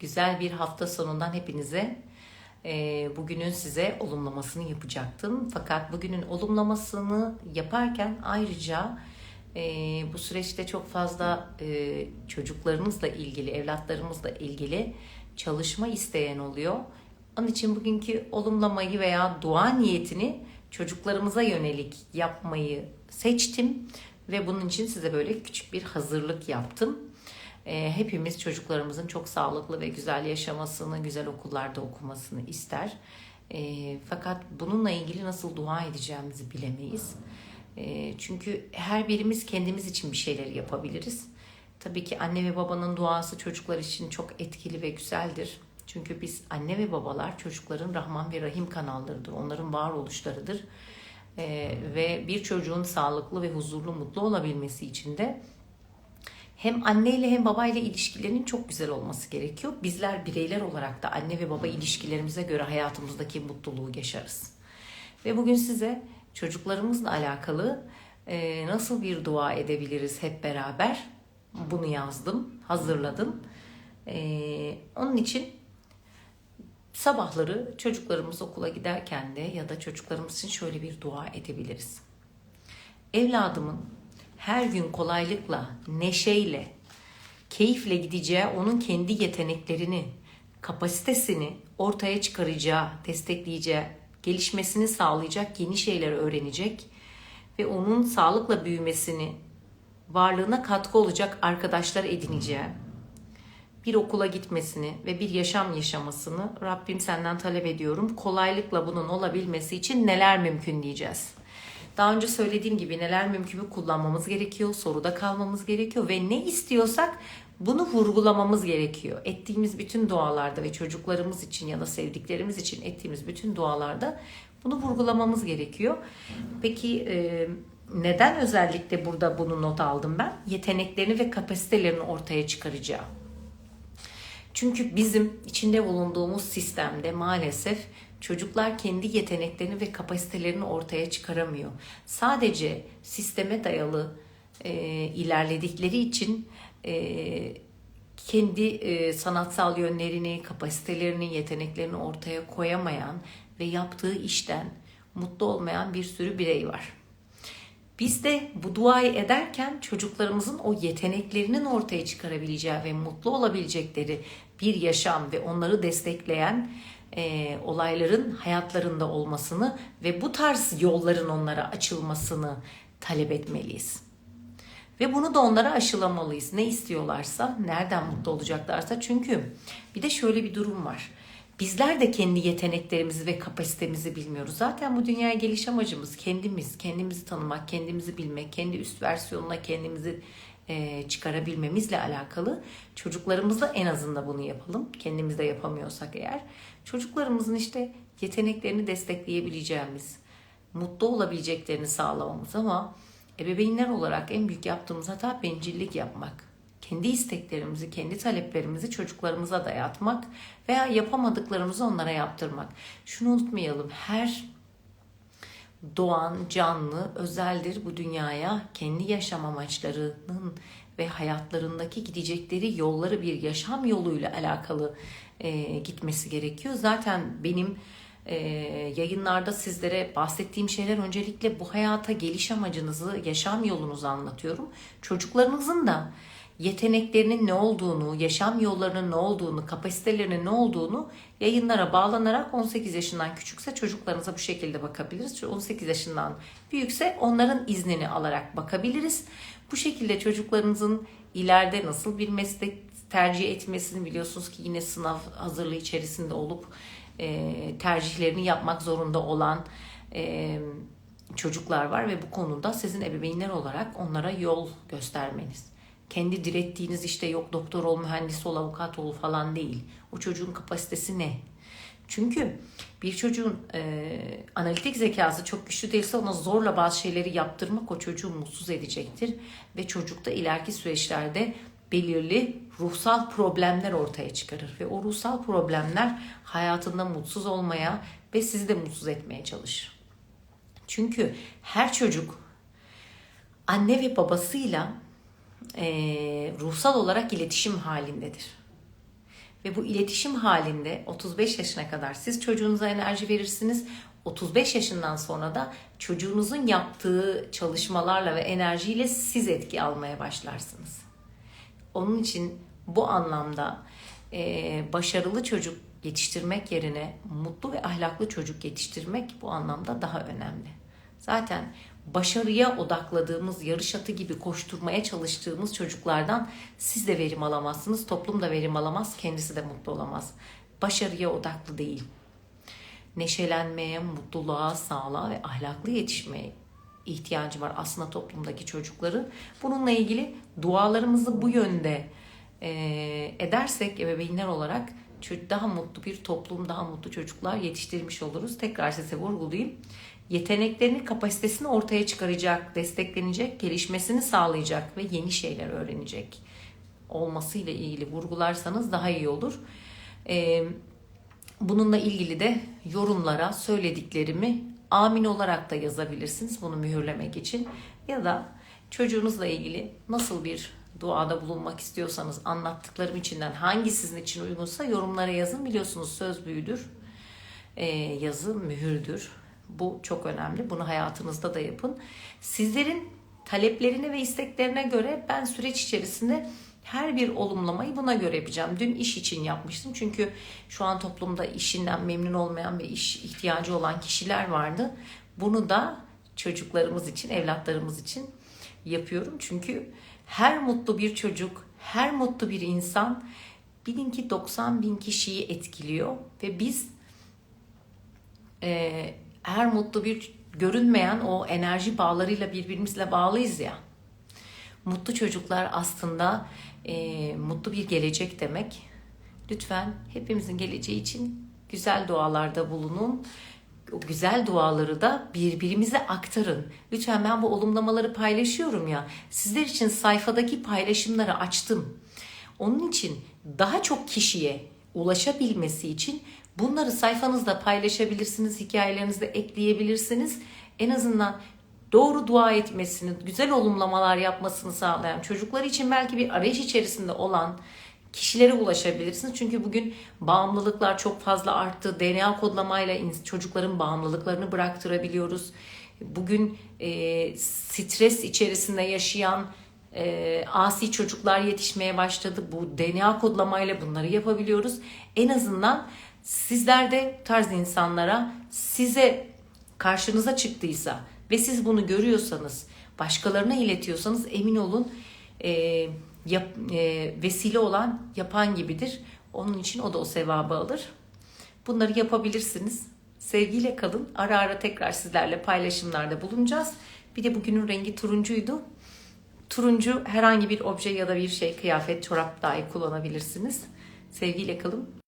Güzel bir hafta sonundan hepinize e, bugünün size olumlamasını yapacaktım. Fakat bugünün olumlamasını yaparken ayrıca e, bu süreçte çok fazla e, çocuklarımızla ilgili, evlatlarımızla ilgili çalışma isteyen oluyor. Onun için bugünkü olumlamayı veya dua niyetini çocuklarımıza yönelik yapmayı seçtim ve bunun için size böyle küçük bir hazırlık yaptım. Ee, hepimiz çocuklarımızın çok sağlıklı ve güzel yaşamasını, güzel okullarda okumasını ister. Ee, fakat bununla ilgili nasıl dua edeceğimizi bilemeyiz. Ee, çünkü her birimiz kendimiz için bir şeyler yapabiliriz. Tabii ki anne ve babanın duası çocuklar için çok etkili ve güzeldir. Çünkü biz anne ve babalar çocukların Rahman ve Rahim kanallarıdır. Onların varoluşlarıdır. Ee, ve bir çocuğun sağlıklı ve huzurlu, mutlu olabilmesi için de hem anneyle hem babayla ilişkilerinin çok güzel olması gerekiyor. Bizler bireyler olarak da anne ve baba ilişkilerimize göre hayatımızdaki mutluluğu yaşarız. Ve bugün size çocuklarımızla alakalı e, nasıl bir dua edebiliriz hep beraber bunu yazdım, hazırladım. E, onun için sabahları çocuklarımız okula giderken de ya da çocuklarımız için şöyle bir dua edebiliriz. Evladımın her gün kolaylıkla, neşeyle, keyifle gideceği onun kendi yeteneklerini, kapasitesini ortaya çıkaracağı, destekleyeceği, gelişmesini sağlayacak yeni şeyler öğrenecek ve onun sağlıkla büyümesini, varlığına katkı olacak arkadaşlar edineceği, bir okula gitmesini ve bir yaşam yaşamasını Rabbim senden talep ediyorum. Kolaylıkla bunun olabilmesi için neler mümkün diyeceğiz. Daha önce söylediğim gibi neler mümkünü kullanmamız gerekiyor, soruda kalmamız gerekiyor ve ne istiyorsak bunu vurgulamamız gerekiyor. Ettiğimiz bütün dualarda ve çocuklarımız için ya da sevdiklerimiz için ettiğimiz bütün dualarda bunu vurgulamamız gerekiyor. Peki e, neden özellikle burada bunu not aldım ben? Yeteneklerini ve kapasitelerini ortaya çıkaracağı. Çünkü bizim içinde bulunduğumuz sistemde maalesef çocuklar kendi yeteneklerini ve kapasitelerini ortaya çıkaramıyor. Sadece sisteme dayalı e, ilerledikleri için e, kendi e, sanatsal yönlerini, kapasitelerini, yeteneklerini ortaya koyamayan ve yaptığı işten mutlu olmayan bir sürü birey var. Biz de bu duayı ederken çocuklarımızın o yeteneklerinin ortaya çıkarabileceği ve mutlu olabilecekleri bir yaşam ve onları destekleyen e, olayların hayatlarında olmasını ve bu tarz yolların onlara açılmasını talep etmeliyiz. Ve bunu da onlara aşılamalıyız. Ne istiyorlarsa, nereden mutlu olacaklarsa. Çünkü bir de şöyle bir durum var. Bizler de kendi yeteneklerimizi ve kapasitemizi bilmiyoruz. Zaten bu dünyaya geliş amacımız kendimiz, kendimizi tanımak, kendimizi bilmek, kendi üst versiyonuna kendimizi e, çıkarabilmemizle alakalı. Çocuklarımızla en azından bunu yapalım. Kendimiz de yapamıyorsak eğer. Çocuklarımızın işte yeteneklerini destekleyebileceğimiz, mutlu olabileceklerini sağlamamız ama ebeveynler olarak en büyük yaptığımız hata bencillik yapmak kendi isteklerimizi, kendi taleplerimizi çocuklarımıza dayatmak veya yapamadıklarımızı onlara yaptırmak. Şunu unutmayalım. Her doğan canlı özeldir bu dünyaya kendi yaşam amaçlarının ve hayatlarındaki gidecekleri yolları bir yaşam yoluyla alakalı e, gitmesi gerekiyor. Zaten benim e, yayınlarda sizlere bahsettiğim şeyler öncelikle bu hayata geliş amacınızı, yaşam yolunuzu anlatıyorum. Çocuklarınızın da yeteneklerinin ne olduğunu, yaşam yollarının ne olduğunu, kapasitelerinin ne olduğunu yayınlara bağlanarak 18 yaşından küçükse çocuklarınıza bu şekilde bakabiliriz. 18 yaşından büyükse onların iznini alarak bakabiliriz. Bu şekilde çocuklarınızın ileride nasıl bir meslek tercih etmesini biliyorsunuz ki yine sınav hazırlığı içerisinde olup e, tercihlerini yapmak zorunda olan e, çocuklar var ve bu konuda sizin ebeveynler olarak onlara yol göstermeniz kendi direttiğiniz işte yok doktor ol, mühendis ol, avukat ol falan değil. O çocuğun kapasitesi ne? Çünkü bir çocuğun e, analitik zekası çok güçlü değilse ona zorla bazı şeyleri yaptırmak o çocuğu mutsuz edecektir. Ve çocukta ileriki süreçlerde belirli ruhsal problemler ortaya çıkarır. Ve o ruhsal problemler hayatında mutsuz olmaya ve sizi de mutsuz etmeye çalışır. Çünkü her çocuk anne ve babasıyla e, ruhsal olarak iletişim halindedir. Ve bu iletişim halinde 35 yaşına kadar siz çocuğunuza enerji verirsiniz. 35 yaşından sonra da çocuğunuzun yaptığı çalışmalarla ve enerjiyle siz etki almaya başlarsınız. Onun için bu anlamda e, başarılı çocuk yetiştirmek yerine mutlu ve ahlaklı çocuk yetiştirmek bu anlamda daha önemli. Zaten başarıya odakladığımız, yarış atı gibi koşturmaya çalıştığımız çocuklardan siz de verim alamazsınız, toplum da verim alamaz, kendisi de mutlu olamaz. Başarıya odaklı değil. Neşelenmeye, mutluluğa, sağlığa ve ahlaklı yetişmeye ihtiyacı var aslında toplumdaki çocukların. Bununla ilgili dualarımızı bu yönde e, edersek ebeveynler olarak daha mutlu bir toplum, daha mutlu çocuklar yetiştirmiş oluruz. Tekrar size vurgulayayım. Yeteneklerini, kapasitesini ortaya çıkaracak, desteklenecek, gelişmesini sağlayacak ve yeni şeyler öğrenecek olmasıyla ilgili vurgularsanız daha iyi olur. Bununla ilgili de yorumlara söylediklerimi amin olarak da yazabilirsiniz bunu mühürlemek için. Ya da çocuğunuzla ilgili nasıl bir duada bulunmak istiyorsanız anlattıklarım içinden hangi sizin için uygunsa yorumlara yazın. Biliyorsunuz söz büyüdür, Ee, yazı mühürdür. Bu çok önemli. Bunu hayatınızda da yapın. Sizlerin taleplerine ve isteklerine göre ben süreç içerisinde her bir olumlamayı buna göre yapacağım. Dün iş için yapmıştım. Çünkü şu an toplumda işinden memnun olmayan ve iş ihtiyacı olan kişiler vardı. Bunu da çocuklarımız için, evlatlarımız için yapıyorum. Çünkü her mutlu bir çocuk, her mutlu bir insan bilin ki 90 bin kişiyi etkiliyor ve biz e, her mutlu bir görünmeyen o enerji bağlarıyla birbirimizle bağlıyız ya. Mutlu çocuklar aslında e, mutlu bir gelecek demek. Lütfen hepimizin geleceği için güzel dualarda bulunun. O güzel duaları da birbirimize aktarın. Lütfen ben bu olumlamaları paylaşıyorum ya. Sizler için sayfadaki paylaşımları açtım. Onun için daha çok kişiye ulaşabilmesi için bunları sayfanızda paylaşabilirsiniz, hikayelerinizde ekleyebilirsiniz. En azından doğru dua etmesini, güzel olumlamalar yapmasını sağlayan, çocuklar için belki bir arayış içerisinde olan kişilere ulaşabilirsiniz. Çünkü bugün bağımlılıklar çok fazla arttı. DNA kodlamayla çocukların bağımlılıklarını bıraktırabiliyoruz. Bugün e, stres içerisinde yaşayan e, asi çocuklar yetişmeye başladı. Bu DNA kodlamayla bunları yapabiliyoruz. En azından sizler de tarz insanlara size karşınıza çıktıysa ve siz bunu görüyorsanız, başkalarına iletiyorsanız emin olun e, yap, e, vesile olan yapan gibidir. Onun için o da o sevabı alır. Bunları yapabilirsiniz. Sevgiyle kalın. Ara ara tekrar sizlerle paylaşımlarda bulunacağız. Bir de bugünün rengi turuncuydu. Turuncu herhangi bir obje ya da bir şey, kıyafet, çorap dahi kullanabilirsiniz. Sevgiyle kalın.